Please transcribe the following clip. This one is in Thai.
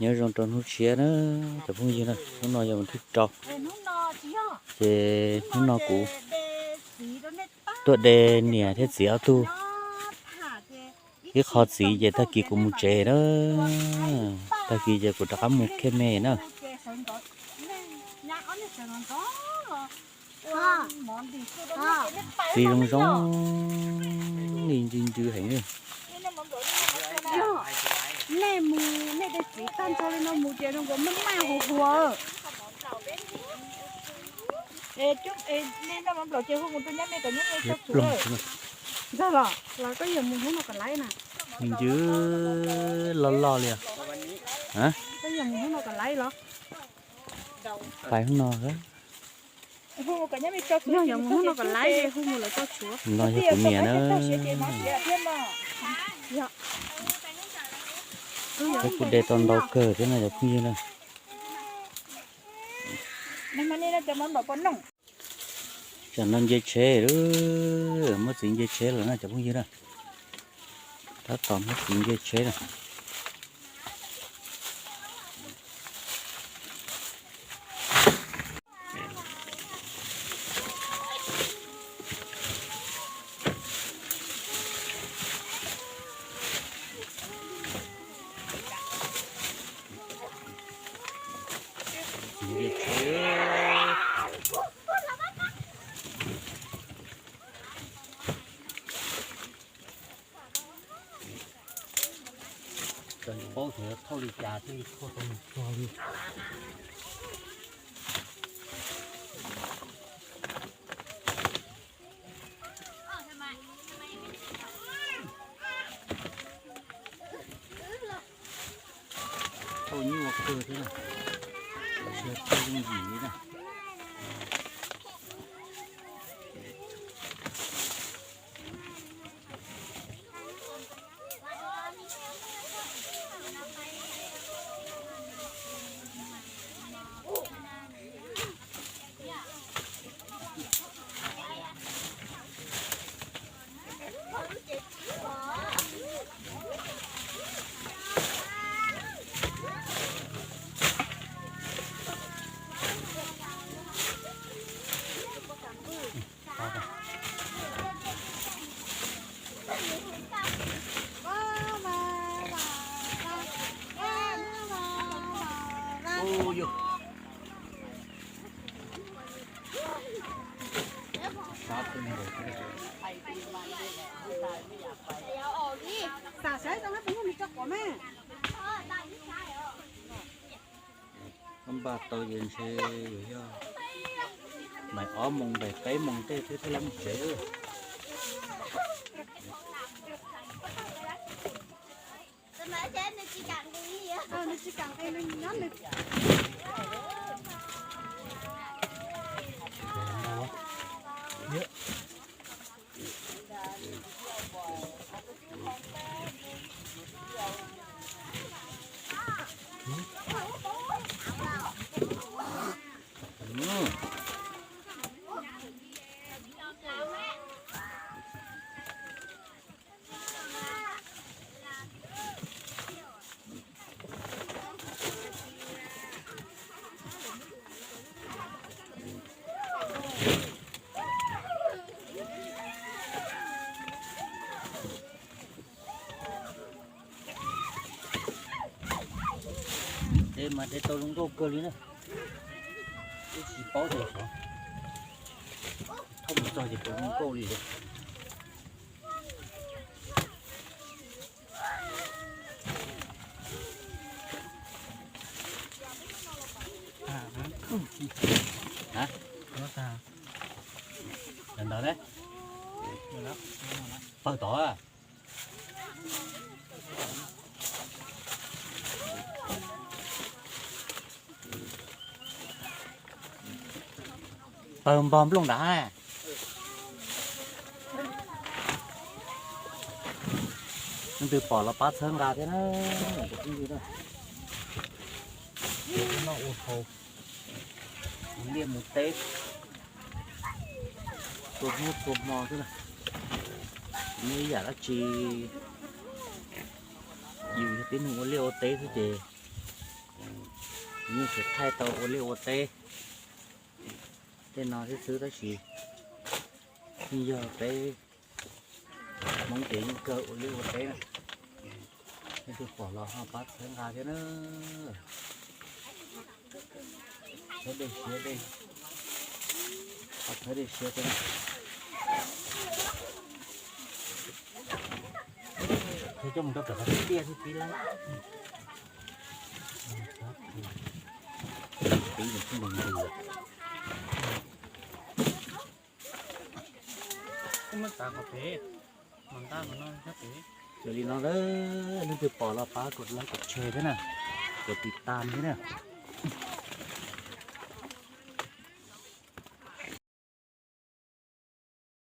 nhớ rong tròn hút xía nó tập hút gì nữa nó nói giờ mình thích trò thì nó nó cũ tuột đề nè thế gì áo tu cái khó gì vậy ta kỳ của một trẻ đó ta kỳ giờ của ta một cái mẹ nữa thì rong rong nhìn nhìn chưa thấy nữa แม่มูแม่ได้สีตั้นโซเลยน้องมูเจนงก็มันม่หัวหัวเอจุ๊บเอแม่น้องมันหล่อเจ้าพวกมันตัวนี้แม่ตัวนี้แม่ชอบถูกเลยใช่หรอเราก็อย่ามึงให้มากันไล่น่ะมันยื้หร้อนๆเลยอ่ะฮะก็อย่ามึงให้มากันไล่หรอไปข้างนอกเหรอหูกันยังไม่จบเนี่ยยังหูนกันไล่หูมันเลยก็ชัวร์นอนอยู่กับเมียเนอะเล้คกณเดตอนเราเกิดช่ไหมเด็กพี่นะนั่มันนี่นราจะมันบอกปนน้องจะนั่งเยเชหรือมื่อสิงเยเชหรือน่าจะพูดเยองนะถ้าตอบมื่อสิงเยเชนะดิเอ้เถอะเข้าลีจาที่โคตรตัวเขาอ้ยว่าเกิดใช่ไหม吃东西的。Ôi Xả xé cho nó cũng không chắc quá mẹ Ông bà tôi nhìn xe Mày ó mông bè cái mông tê thế thế lắm chị càng cái gì á? Ờ, nó chị càng cái nó nó 这嘛，这都弄到隔离了，这是包的哈，他们早就不弄隔离了。hả nó sao lần đầu đấy bao tỏ à เติมบอมลงได้นั่นคือปอดละปัดเชิงราเท่านั้นนี่ะอกอุโนเรียมุเตกตัวมูตัวมอ้นนะนี่อยากละจี อยู่ที่หนหัวเรียวเต้กที่เจนี่สุดท้ายตัวเรียวเต้ก thế nó sẽ xứ tới gì bây giờ cái mong tiếng cỡ lưu một cái này cái thứ bỏ lò hoa bát thêm gà thế nữa thế đây xía đây hoặc thế đây xía thế này thế cho mình tao trở cái kia thì tí lắm tí mình không bằng gì ตาขอเพชรมันตาของน้องครับเพชรเดจอรีน้องเด้อนึกถึงปอเราป้ากดไลค์กดแชร์ด้วยนะกดติดตามด้วยนะ